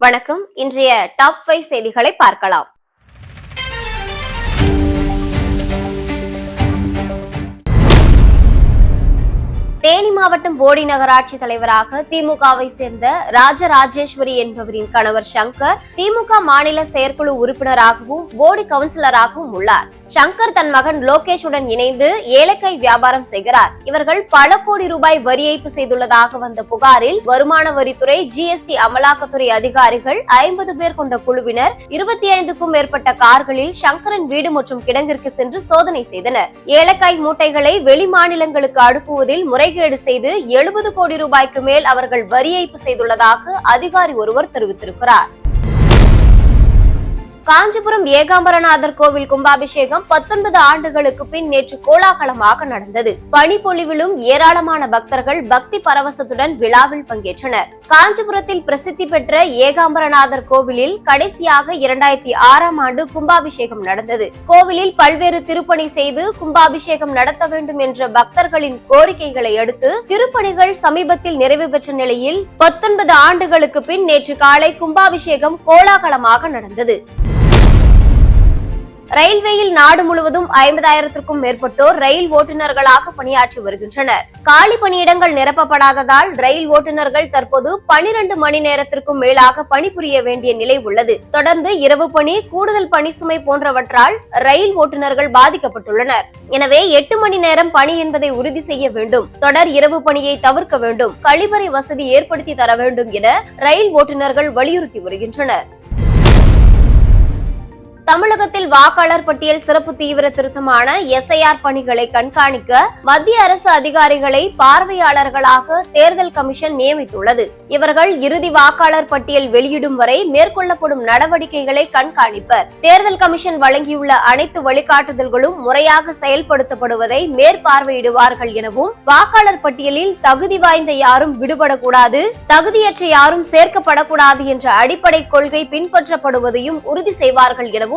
வணக்கம். இன்றைய top five செய்திகளை பார்க்கலாம். மாவட்டம் போடி நகராட்சி தலைவராக திமுகவை சேர்ந்த ராஜராஜேஸ்வரி என்பவரின் கணவர் சங்கர் திமுக மாநில செயற்குழு உறுப்பினராகவும் போடி கவுன்சிலராகவும் உள்ளார். சங்கர் தன் மகன் லோகேஷுடன் இணைந்து ஏலக்காய் வியாபாரம் செய்கிறார். இவர்கள் பல கோடி ரூபாய் வரி ஏய்ப்பு செய்துள்ளதாக வந்த புகாரில் வருமான வரித்துறை ஜிஎஸ்டி அமலாக்கத்துறை அதிகாரிகள் ஐம்பது பேர் கொண்ட குழுவினர் இருபத்தி ஐந்துக்கும் மேற்பட்ட கார்களில் சங்கரன் வீடு மற்றும் கிடங்கிற்கு சென்று சோதனை செய்தனர். ஏலக்காய் மூட்டைகளை வெளி மாநிலங்களுக்கு அனுப்புவதில் முறைகேடு செய்து எழுபது கோடி ரூபாய்க்கு மேல் அவர்கள் வரி ஏய்ப்பு செய்துள்ளதாக அதிகாரி ஒருவர் தெரிவித்திருக்கிறார். காஞ்சிபுரம் ஏகாம்பரநாதர் கோவில் கும்பாபிஷேகம் பத்தொன்பது ஆண்டுகளுக்கு பின் நேற்று கோலாகலமாக நடந்தது. பனிப்பொழிவிலும் ஏராளமான பக்தர்கள் பக்தி பரவசத்துடன் விழாவில் பங்கேற்றனர். காஞ்சிபுரத்தில் பிரசித்தி பெற்ற ஏகாம்பரநாதர் கோவிலில் கடைசியாக இரண்டாயிரத்தி ஆறாம் ஆண்டு கும்பாபிஷேகம் நடந்தது. கோவிலில் பல்வேறு திருப்பணி செய்து கும்பாபிஷேகம் நடத்த வேண்டும் என்ற பக்தர்களின் கோரிக்கைகளை அடுத்து திருப்பணிகள் சமீபத்தில் நிறைவு பெற்ற நிலையில் பத்தொன்பது ஆண்டுகளுக்கு பின் நேற்று காலை கும்பாபிஷேகம் கோலாகலமாக நடந்தது. ரயில்வேயில் நாடு முழுவதும் ஐம்பதாயிரத்திற்கும் மேற்பட்டோர் ரயில் ஓட்டுநர்களாக பணியாற்றி வருகின்றனர். காலி பணியிடங்கள் நிரப்பப்படாததால் ரயில் ஓட்டுநர்கள் தற்போது பனிரெண்டு மணி நேரத்திற்கும் மேலாக பணிபுரிய வேண்டிய நிலை உள்ளது. தொடர்ந்து இரவு பணி கூடுதல் பணி சுமை போன்றவற்றால் ரயில் ஓட்டுநர்கள் பாதிக்கப்பட்டுள்ளனர். எனவே எட்டு மணி நேரம் பணி என்பதை உறுதி செய்ய வேண்டும். தொடர் இரவு பணியை தவிர்க்க வேண்டும். கழிவறை வசதி ஏற்படுத்தி தர வேண்டும் என ரயில் ஓட்டுநர்கள் வலியுறுத்தி வருகின்றனர். தமிழகத்தில் வாக்காளர் பட்டியல் சிறப்பு தீவிர திருத்தமான எஸ்ஐஆர் பணிகளை கண்காணிக்க மத்திய அரசு அதிகாரிகளை பார்வையாளர்களாக தேர்தல் கமிஷன் நியமித்துள்ளது. இவர்கள் இறுதி வாக்காளர் பட்டியல் வெளியிடும் வரை மேற்கொள்ளப்படும் நடவடிக்கைகளை கண்காணிப்பர். தேர்தல் கமிஷன் வழங்கியுள்ள அனைத்து வழிகாட்டுதல்களும் முறையாக செயல்படுத்தப்படுவதை மேற்பார்வையிடுவார்கள் எனவும் வாக்காளர் பட்டியலில் தகுதி வாய்ந்த யாரும் விடுபடக்கூடாது தகுதியற்ற யாரும் சேர்க்கப்படக்கூடாது என்ற அடிப்படை கொள்கை பின்பற்றப்படுவதையும் உறுதி செய்வார்கள் எனவும்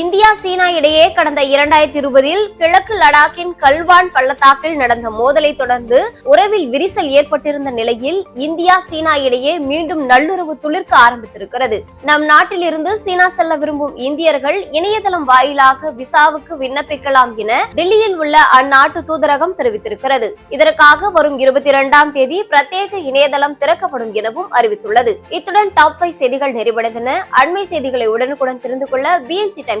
இந்தியா சீனா இடையே கடந்த இரண்டாயிரத்தி இருபதில் கிழக்கு லடாக்கின் கல்வான் பள்ளத்தாக்கில் நடந்த மோதலை தொடர்ந்து உறவில் விரிசல் ஏற்பட்டிருந்த நிலையில் இந்தியா சீனா இடையே மீண்டும் நல்லுறவு துளிர்க்க ஆரம்பித்திருக்கிறது. நம் நாட்டில் இருந்து சீனா செல்ல விரும்பும் இந்தியர்கள் இணையதளம் வாயிலாக விசாவுக்கு விண்ணப்பிக்கலாம் என டெல்லியில் உள்ள அந்நாட்டு தூதரகம் தெரிவித்திருக்கிறது. இதற்காக வரும் இருபத்தி இரண்டாம் தேதி பிரத்யேக இணையதளம் திறக்கப்படும் எனவும் அறிவித்துள்ளது. இத்துடன் டாப் ஃபைவ் செய்திகள் நிறைவடைந்தன. அண்மை செய்திகளை உடனுக்குடன் தெரிந்து கொள்ள பிஎன்சி டைம்